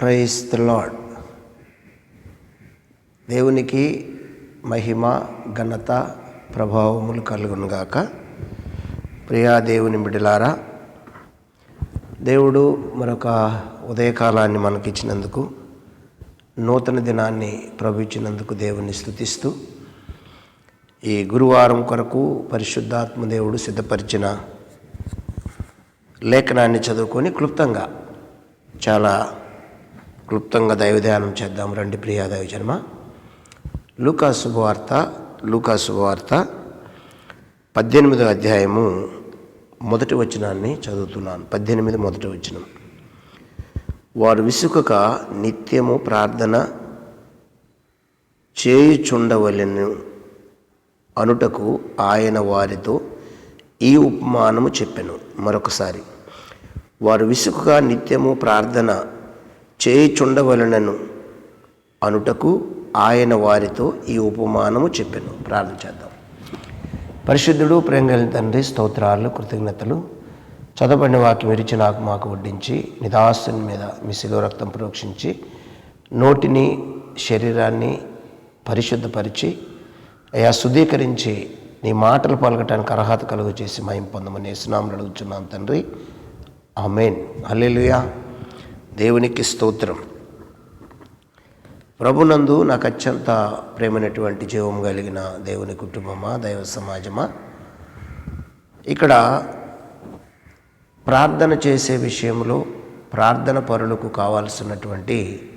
Praise the lord దేవునికి మహిమ ఘనత ప్రభావములు కలుగునుగాక ప్రియా దేవుని బిడ్డలారా దేవుడు మరొక ఉదయకాలాన్ని మనకిచ్చినందుకు నూతన దినాన్ని ప్రభు దేవుని స్థుతిస్తూ ఈ గురువారం కొరకు పరిశుద్ధాత్మ దేవుడు సిద్ధపరిచిన లేఖనాన్ని చదువుకొని క్లుప్తంగా చాలా క్లుప్తంగా దైవధ్యానం చేద్దాం. రండి ప్రియా దైవజన్మ లూకా శుభవార్త లూకా శుభవార్త. పద్దెనిమిదో అధ్యాయము మొదటి వచనాన్ని చదువుతున్నాను. పద్దెనిమిది మొదటి వచనం. వారు విసుకక నిత్యము ప్రార్థన చేయుచుండవలెను అనుటకు ఆయన వారితో ఈ ఉపమానము చెప్పాను. మరొకసారి. వారు విసుకుగా నిత్యము ప్రార్థన చేయుచుండవలనను. అనుటకు ఆయన వారితో ఈ ఉపమానము చెప్పాను. ప్రార్థన చేద్దాం. పరిశుద్ధుడు ప్రేంగల తండ్రి స్తోత్రాలు కృతజ్ఞతలు. చదవబడిన వాక్యం విరిచి నాకు మాకు వడ్డించి నిదాసుని మీద మీ రక్తం ప్రోక్షించి నోటిని శరీరాన్ని పరిశుద్ధపరిచి అయా శుద్ధీకరించి నీ మాటలు పలకటానికి అర్హత కలుగు చేసి మయం పొందమని స్నామలు అడుగుతున్నాం తండ్రి. ఆమెన్. హల్లెలూయా. దేవునికి స్తోత్రం. ప్రభునందు నాకు అత్యంత ప్రేమైనటువంటి జీవం కలిగిన దేవుని కుటుంబమా దైవ సమాజమా? ఇక్కడ ప్రార్థన చేసే విషయంలో ప్రార్థన పరులకు కావాల్సినటువంటి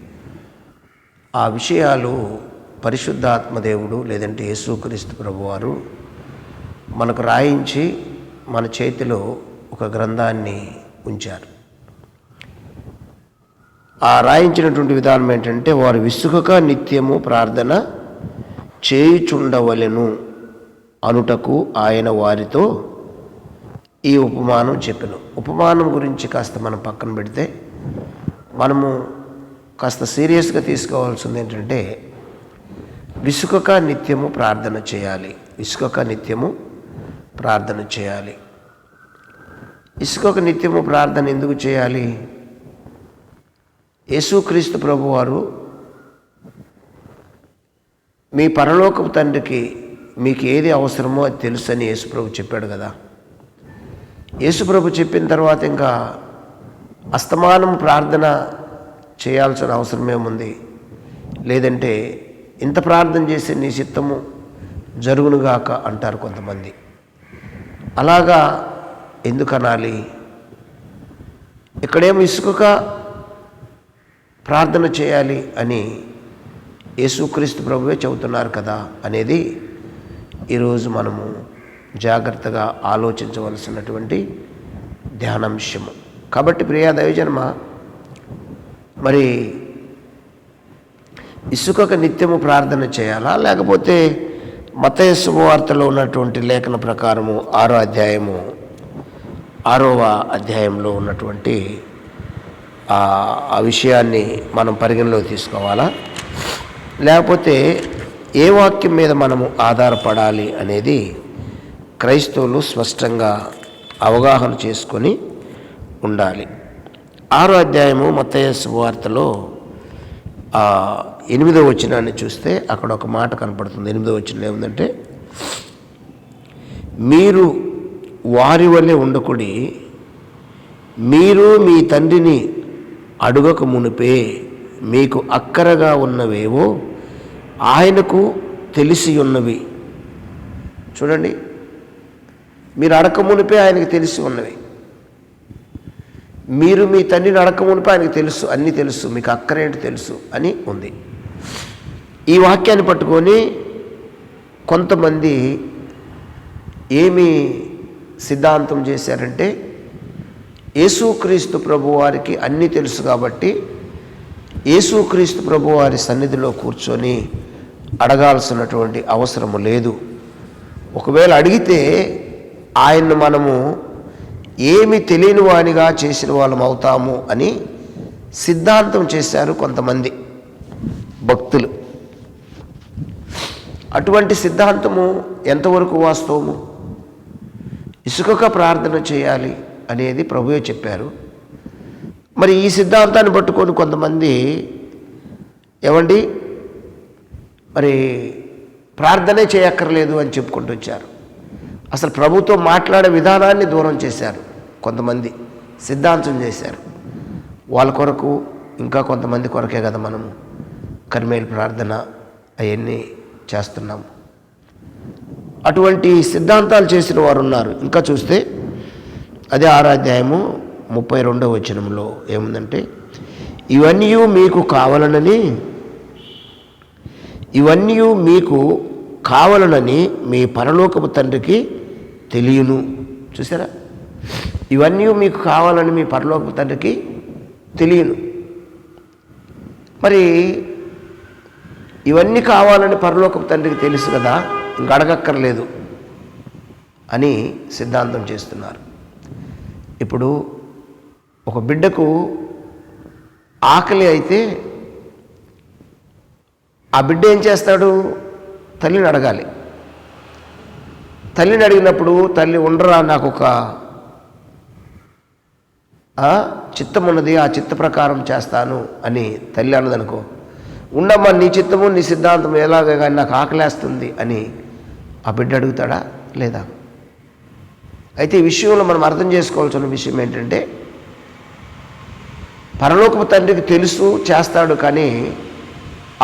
ఆ విషయాలు పరిశుద్ధాత్మదేవుడు లేదంటే యేసుక్రీస్తు ప్రభువారు మనకు రాయించి మన చేతిలో ఒక గ్రంథాన్ని ఉంచారు. ఆ రాయించినటువంటి విధానం ఏంటంటే వారు విసుగక నిత్యము ప్రార్థన చేయుచుండవలెను అనుటకు ఆయన వారితో ఈ ఉపమానం చెప్పెను. ఉపమానం గురించి కాస్త మనం పక్కన పెడితే మనము కాస్త సీరియస్గా తీసుకోవాల్సింది ఏంటంటే విసుకక నిత్యము ప్రార్థన చేయాలి. విసుకక నిత్యము ప్రార్థన చేయాలి. ఇసుకక నిత్యము ప్రార్థన ఎందుకు చేయాలి? యేసుక్రీస్తు ప్రభువారు మీ పరలోకపు తండ్రికి మీకు ఏది అవసరమో అది తెలుసని యేసుప్రభు చెప్పాడు కదా. యేసుప్రభు చెప్పిన తర్వాత ఇంకా అస్తమానం ప్రార్థన చేయాల్సిన అవసరం ఏముంది? లేదంటే ఇంత ప్రార్థన చేసే నీ చిత్తము జరుగునుగాక అంటారు కొంతమంది. అలాగా ఎందుకనాలి? ఇక్కడేమో ఇసుకక ప్రార్థన చేయాలి అని యేసుక్రీస్తు ప్రభువే చెబుతున్నారు కదా అనేది ఈరోజు మనము జాగ్రత్తగా ఆలోచించవలసినటువంటి ధ్యానాంశము కాబట్టి ప్రియా దైవజన్మ మరి ఇసుకకు నిత్యము ప్రార్థన చేయాలా? లేకపోతే మత వార్తలో ఉన్నటువంటి లేఖన ప్రకారము ఆరో అధ్యాయము ఆరవ అధ్యాయంలో ఉన్నటువంటి ఆ విషయాన్ని మనం పరిగణలోకి తీసుకోవాలా? లేకపోతే ఏ వాక్యం మీద మనము ఆధారపడాలి అనేది క్రైస్తవులు స్పష్టంగా అవగాహన చేసుకొని ఉండాలి. ఆరో అధ్యాయము మత్తయ్య వార్తలో ఎనిమిదో వచనాన్ని చూస్తే అక్కడ ఒక మాట కనపడుతుంది. ఎనిమిదో వచనం ఏముందంటే మీరు వారి వల్లే ఉండకుడి మీరు మీ తండ్రిని అడుగక మునిపే మీకు అక్కరగా ఉన్నవేవో ఆయనకు తెలిసి ఉన్నవి చూడండి. మీరు అడక మునిపే ఆయనకు తెలిసి ఉన్నవి మీరు మీ తండ్రిని అడక మునిపే ఆయనకు తెలుసు అన్నీ తెలుసు మీకు అక్కరేంటి తెలుసు అని ఉంది. ఈ వాక్యాన్ని పట్టుకొని కొంతమంది ఏమి సిద్ధాంతం చేశారంటే యేసుక్రీస్తు ప్రభువారికి అన్నీ తెలుసు కాబట్టి యేసుక్రీస్తు ప్రభువారి సన్నిధిలో కూర్చొని అడగాల్సినటువంటి అవసరము లేదు. ఒకవేళ అడిగితే ఆయన్ను మనము ఏమి తెలియని వానిగా చేసిన వాళ్ళం అవుతాము అని సిద్ధాంతం చేశారు కొంతమంది భక్తులు. అటువంటి సిద్ధాంతము ఎంతవరకు వాస్తవము? ఇసుకక ప్రార్థన చేయాలి. అనేది ప్రభువే చెప్పారు. మరి ఈ సిద్ధాంతాన్ని పట్టుకొని కొంతమంది ఏమండి? మరి ప్రార్థనే చేయక్కర్లేదు అని చెప్పుకుంటూ వచ్చారు. అసలు ప్రభుత్వం మాట్లాడే విధానాన్ని దూరం చేశారు కొంతమంది సిద్ధాంతం చేశారు. వాళ్ళ కొరకు ఇంకా కొంతమంది కొరకే కదా మనము కర్మేలు ప్రార్థన అవన్నీ చేస్తున్నాము. అటువంటి సిద్ధాంతాలు చేసిన వారు ఉన్నారు. ఇంకా చూస్తే అదే ఆరాధ్యాయము ముప్పై రెండవ వచనంలో ఏముందంటే ఇవన్నీ మీకు కావాలనని ఇవన్నీ మీకు కావాలనని మీ పరలోకపు తండ్రికి తెలియను. చూసారా? ఇవన్నీ మీకు కావాలని మీ పరలోకపు తండ్రికి తెలియను. మరి ఇవన్నీ కావాలని పరలోకపు తండ్రికి తెలుసు కదా ఇంక అడగక్కర్లేదు అని సిద్ధాంతం చేస్తున్నారు. ఇప్పుడు ఒక బిడ్డకు ఆకలి అయితే ఆ బిడ్డ ఏం చేస్తాడు? తల్లిని అడగాలి. తల్లిని అడిగినప్పుడు తల్లి ఉండరా నాకు ఒక ఆ, చిత్తం ఉన్నది ఆ చిత్త ప్రకారం చేస్తాను అని తల్లి అన్నదనుకో ఉండమ్మా నీ చిత్తము నీ సిద్ధాంతం ఎలాగే కానీ నాకు ఆకలేస్తుంది అని ఆ బిడ్డ అడుగుతాడా లేదా? అయితే ఈ విషయంలో మనం అర్థం చేసుకోవాల్సిన విషయం ఏంటంటే పరలోకపు తండ్రికి తెలుసు చేస్తాడు కానీ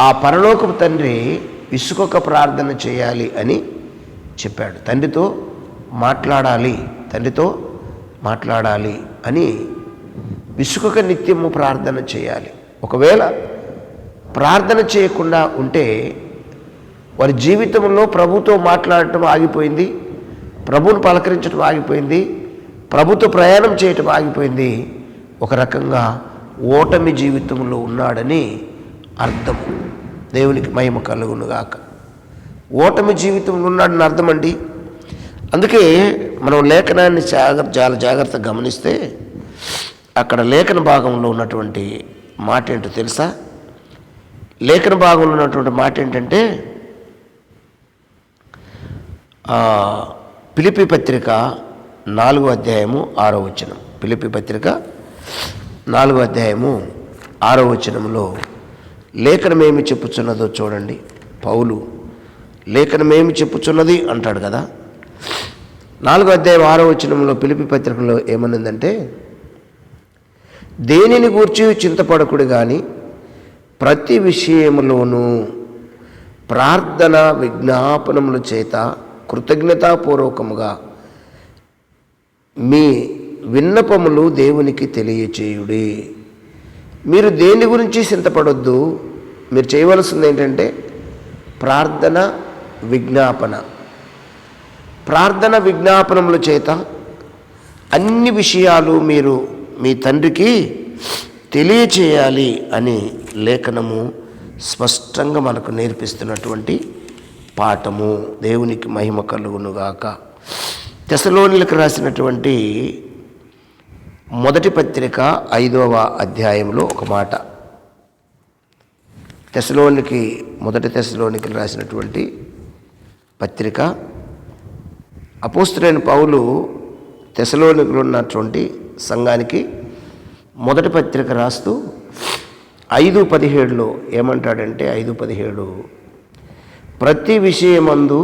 ఆ పరలోకపు తండ్రి విసుకొక ప్రార్థన చేయాలి అని చెప్పాడు. తండ్రితో మాట్లాడాలి తండ్రితో మాట్లాడాలి అని విసుకొక నిత్యము ప్రార్థన చేయాలి. ఒకవేళ ప్రార్థన చేయకుండా ఉంటే వారి జీవితంలో ప్రభుతో మాట్లాడటం ఆగిపోయింది ప్రభువును పలకరించడం ఆగిపోయింది. ప్రభుత్వ ప్రయాణం చేయటం ఆగిపోయింది. ఒక రకంగా ఓటమి జీవితంలో ఉన్నాడని అర్థం. దేవునికి మహిమ కలుగునుగాక ఓటమి జీవితంలో ఉన్నాడని అర్థం అండి అందుకే మనం లేఖనాన్ని జాగ్రత్త చాలా జాగ్రత్తగా గమనిస్తే అక్కడ లేఖన భాగంలో ఉన్నటువంటి మాట ఏంటో తెలుసా? లేఖన భాగంలో ఉన్నటువంటి మాట ఏంటంటే పిలిపి పత్రిక నాలుగో అధ్యాయము ఆరో వచనం. పిలిపి పత్రిక నాలుగో అధ్యాయము ఆరో వచనంలో లేఖనమేమి చెప్పుచున్నదో చూడండి. పౌలు లేఖనమేమి చెప్పుచున్నది అంటాడు కదా. నాలుగో అధ్యాయం ఆరో వచనంలో పిలిపి పత్రికలో ఏమన్నదంటే దేనిని గూర్చి చింతపడకుడు కానీ ప్రతి విషయములోనూ ప్రార్థన విజ్ఞాపనముల చేత కృతజ్ఞతాపూర్వకముగా మీ విన్నపములు దేవునికి తెలియచేయుడి. మీరు దేని గురించి చింతపడొద్దు మీరు చేయవలసింది ఏంటంటే ప్రార్థన విజ్ఞాపన. ప్రార్థన విజ్ఞాపనముల చేత అన్ని విషయాలు మీరు మీ తండ్రికి తెలియచేయాలి అని లేఖనము స్పష్టంగా మనకు నేర్పిస్తున్నటువంటి పాఠము దేవునికి మహిమ కలుగునుగాక. తెసలోనిలకు రాసినటువంటి మొదటి పత్రిక ఐదవ అధ్యాయంలో ఒక మాట. తెసలోనికి మొదటి తెసలోనికి రాసినటువంటి పత్రిక. అపోస్తులైన పౌలు తెసలోనికలు ఉన్నటువంటి సంఘానికి మొదటి పత్రిక రాస్తూ ఐదు పదిహేడులో ఏమంటాడంటే ఐదు పదిహేడు ప్రతి విషయమందు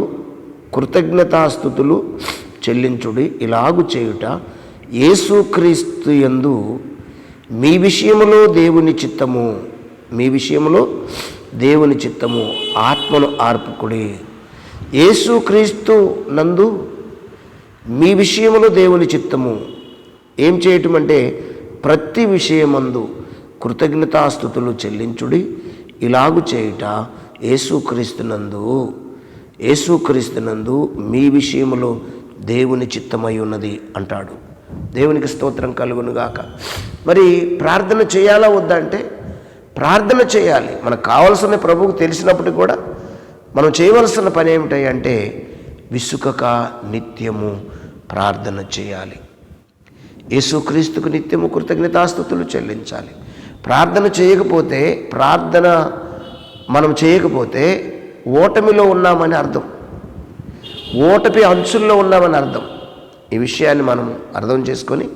కృతజ్ఞతాస్థుతులు చెల్లించుడి ఇలాగు చేయుట యేసుక్రీస్తు యందు మీ విషయములో దేవుని చిత్తము మీ విషయములో దేవుని చిత్తము ఆత్మను ఆర్పుకుడి. యేసుక్రీస్తు నందు మీ విషయములో దేవుని చిత్తము ఏం చేయటం అంటే ప్రతి విషయమందు కృతజ్ఞతాస్థుతులు చెల్లించుడి ఇలాగు చేయుట ఏసుక్రీస్తునందు ఏసుక్రీస్తునందు మీ విషయంలో దేవుని చిత్తమై ఉన్నది అంటాడు. దేవునికి స్తోత్రం కలుగునుగాక మరి ప్రార్థన చేయాలా వద్దా అంటే ప్రార్థన చేయాలి. మనకు కావాల్సిన ప్రభువుకు తెలిసినప్పుడు కూడా మనం చేయవలసిన పని ఏమిటంటే అంటే విసుకక నిత్యము ప్రార్థన చేయాలి. యేసుక్రీస్తుకు నిత్యము కృతజ్ఞతాస్థుతులు చెల్లించాలి. ప్రార్థన చేయకపోతే ప్రార్థన మనం చేయకపోతే ఓటమిలో ఉన్నామని అర్థం. ఓటమి అంచుల్లో ఉన్నామని అర్థం. ఈ విషయాన్ని మనం అర్థం చేసుకొని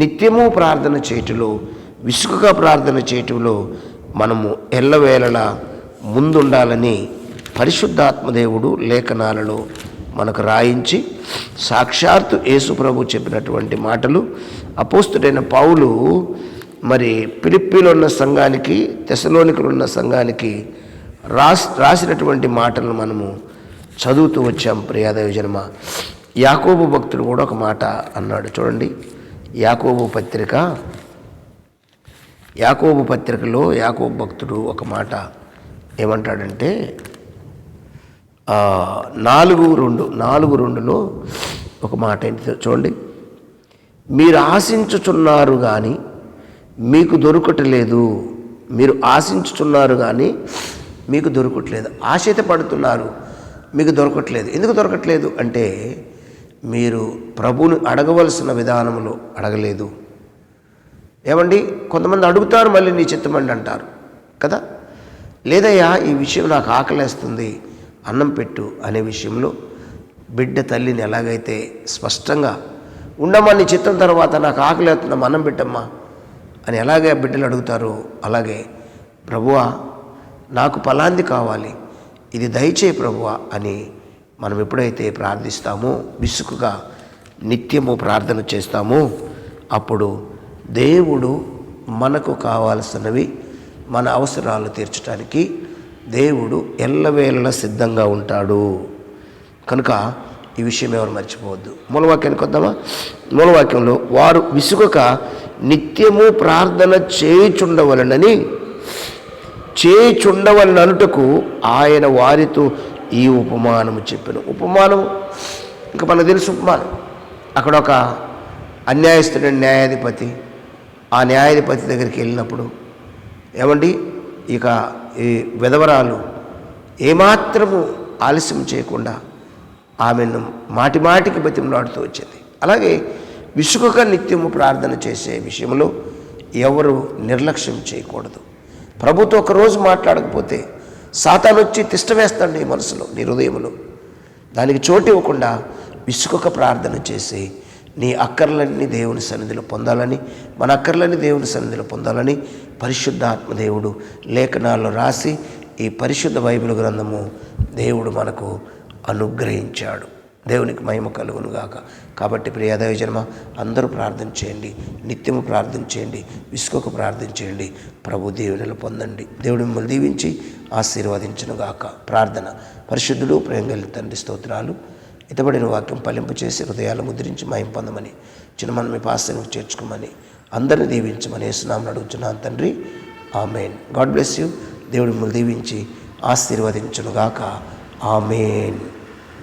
నిత్యము ప్రార్థన చేయటంలో విసుగుగా ప్రార్థన చేయటంలో మనము ఎల్లవేళలా ముందుండాలని పరిశుద్ధాత్మదేవుడు లేఖనాలలో మనకు రాయించి సాక్షాత్తు యేసుప్రభు చెప్పినటువంటి మాటలు అపోస్తుడైన పౌలు మరి పిలిప్పిలో ఉన్న సంఘానికి తెసలోనికలు ఉన్న సంఘానికి రాస్ రాసినటువంటి మాటలను మనము చదువుతూ వచ్చాం. ప్రియాదవ జన్మ. యాకోబు భక్తుడు కూడా ఒక మాట అన్నాడు. చూడండి. యాకోబు పత్రిక. యాకోబు పత్రికలో యాకోబు భక్తుడు ఒక మాట ఏమంటాడంటే నాలుగు రెండు నాలుగు రెండులో ఒక మాట ఏంటి చూడండి. మీరు ఆశించుచున్నారు కానీ మీకు దొరకట్లేదు. మీరు ఆశించుతున్నారు కానీ మీకు దొరకట్లేదు. ఆశ పడుతున్నారు మీకు దొరకట్లేదు. ఎందుకు దొరకట్లేదు అంటే మీరు ప్రభువుని అడగవలసిన విధానంలో అడగలేదు. ఏమండి? కొంతమంది అడుగుతారు మళ్ళీ నీ చిత్తమండి అంటారు. కదా? లేదయ్యా ఈ విషయం నాకు ఆకలేస్తుంది. అన్నం పెట్టు అనే విషయంలో బిడ్డ తల్లిని ఎలాగైతే స్పష్టంగా ఉండమ్మా నీ చిత్తం తర్వాత నాకు ఆకలేస్తున్నాం అన్నం పెట్టమ్మా. అని ఎలాగే బిడ్డలు అడుగుతారో అలాగే ప్రభువా నాకు ఫలాంది కావాలి. ఇది దయచేయి ప్రభువా అని మనం ఎప్పుడైతే ప్రార్థిస్తామో విసుగుగా నిత్యము ప్రార్థన చేస్తామో అప్పుడు దేవుడు మనకు కావాల్సినవి మన అవసరాలు తీర్చడానికి దేవుడు ఎల్లవేళలా సిద్ధంగా ఉంటాడు. కనుక ఈ విషయం ఎవరు మర్చిపోవద్దు. మూలవాక్యానికి వద్దామా? మూలవాక్యంలో వారు విసుగక నిత్యము ప్రార్థన చేయుచుండవలనని చేయుచుండవలన అనుటకు ఆయన వారితో ఈ ఉపమానము చెప్పిన. ఉపమానం ఇంకా మనకు తెలుసు ఉపమానం. అక్కడ ఒక అన్యాయస్తుడైన న్యాయాధిపతి ఆ న్యాయాధిపతి దగ్గరికి వెళ్ళినప్పుడు ఏమండి? ఇక ఈ విధవరాలు ఏమాత్రము ఆలస్యం చేయకుండా ఆమెను మాటిమాటికి బతిమలాడుతూ వచ్చింది. అలాగే విసుగక నిత్యము ప్రార్థన చేసే విషయంలో ఎవరు నిర్లక్ష్యం చేయకూడదు. ప్రభుతో ఒకరోజు మాట్లాడకపోతే సాతాను వచ్చి తిష్ట నీ మనసులో నీ హృదయంలో దానికి చోటు ఇవ్వకుండా విసుకొక ప్రార్థన చేసి నీ అక్కర్లన్నీ దేవుని సన్నిధిలో పొందాలని మన అక్కర్లన్నీ దేవుని సన్నిధిలో పొందాలని పరిశుద్ధాత్మదేవుడు లేఖనాల్లో రాసి ఈ పరిశుద్ధ బైబిల్ గ్రంథము దేవుడు మనకు అనుగ్రహించాడు. దేవునికి మహిమ కలుగునుగాక. కాబట్టి ప్రియాదవ జన్మ అందరూ ప్రార్థన చేయండి నిత్యము ప్రార్థన చేయండి విసుకకు ప్రార్థన చేయండి ప్రభు దేవునిలో పొందండి. దేవుడు మిమ్మల్ని దీవించి ఆశీర్వదించును గాక ప్రార్థన. పరిశుద్ధుడు ప్రేంగలి తండ్రి స్తోత్రాలు. ఇతబడిన వాక్యం పలింపు చేసి హృదయాలు ముద్రించి మహిం పొందమని చిన్నమని మీ పాసను చేర్చుకోమని అందరిని దీవించమని వేస్తున్నామని అడుగుతున్నాను తండ్రి. ఆమెన్. God bless you. దేవుడు మిమ్మల్ని దీవించి ఆశీర్వదించునుగాక. ఆమెన్.